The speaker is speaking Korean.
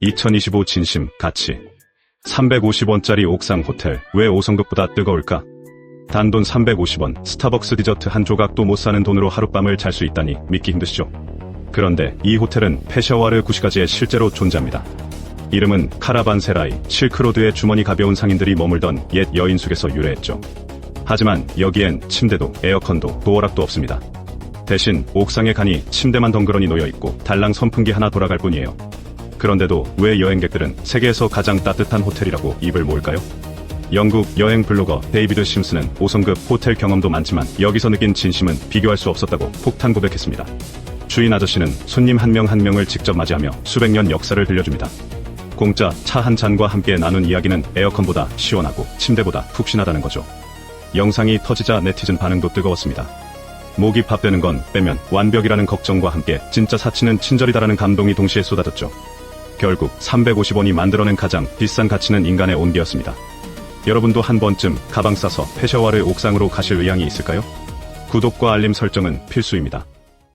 2025 진심 가치 350원짜리 옥상 호텔 왜 5성급보다 뜨거울까? 단돈 350원 스타벅스 디저트 한 조각도 못 사는 돈으로 하룻밤을 잘 수 있다니 믿기 힘드시죠? 그런데 이 호텔은 페셔와르 구시가지에 실제로 존재합니다. 이름은 카라반세라이 실크로드의 주머니 가벼운 상인들이 머물던 옛 여인숙에서 유래했죠. 하지만 여기엔 침대도 에어컨도 도어락도 없습니다. 대신 옥상에 가니 침대만 덩그러니 놓여 있고 달랑 선풍기 하나 돌아갈 뿐이에요. 그런데도 왜 여행객들은 세계에서 가장 따뜻한 호텔이라고 입을 모을까요? 영국 여행 블로거 데이비드 심스는 5성급 호텔 경험도 많지만 여기서 느낀 진심은 비교할 수 없었다고 폭탄 고백했습니다. 주인 아저씨는 손님 한명한 명을 직접 맞이하며 수백 년 역사를 들려줍니다. 공짜 차 한 잔과 함께 나눈 이야기는 에어컨보다 시원하고 침대보다 푹신하다는 거죠. 영상이 터지자 네티즌 반응도 뜨거웠습니다. 목이 밥되는 건 빼면 완벽이라는 걱정과 함께 진짜 사치는 친절이다라는 감동이 동시에 쏟아졌죠. 결국 350원이 만들어낸 가장 비싼 가치는 인간의 온기였습니다. 여러분도 한 번쯤 가방 싸서 페셔와르 옥상으로 가실 의향이 있을까요? 구독과 알림 설정은 필수입니다.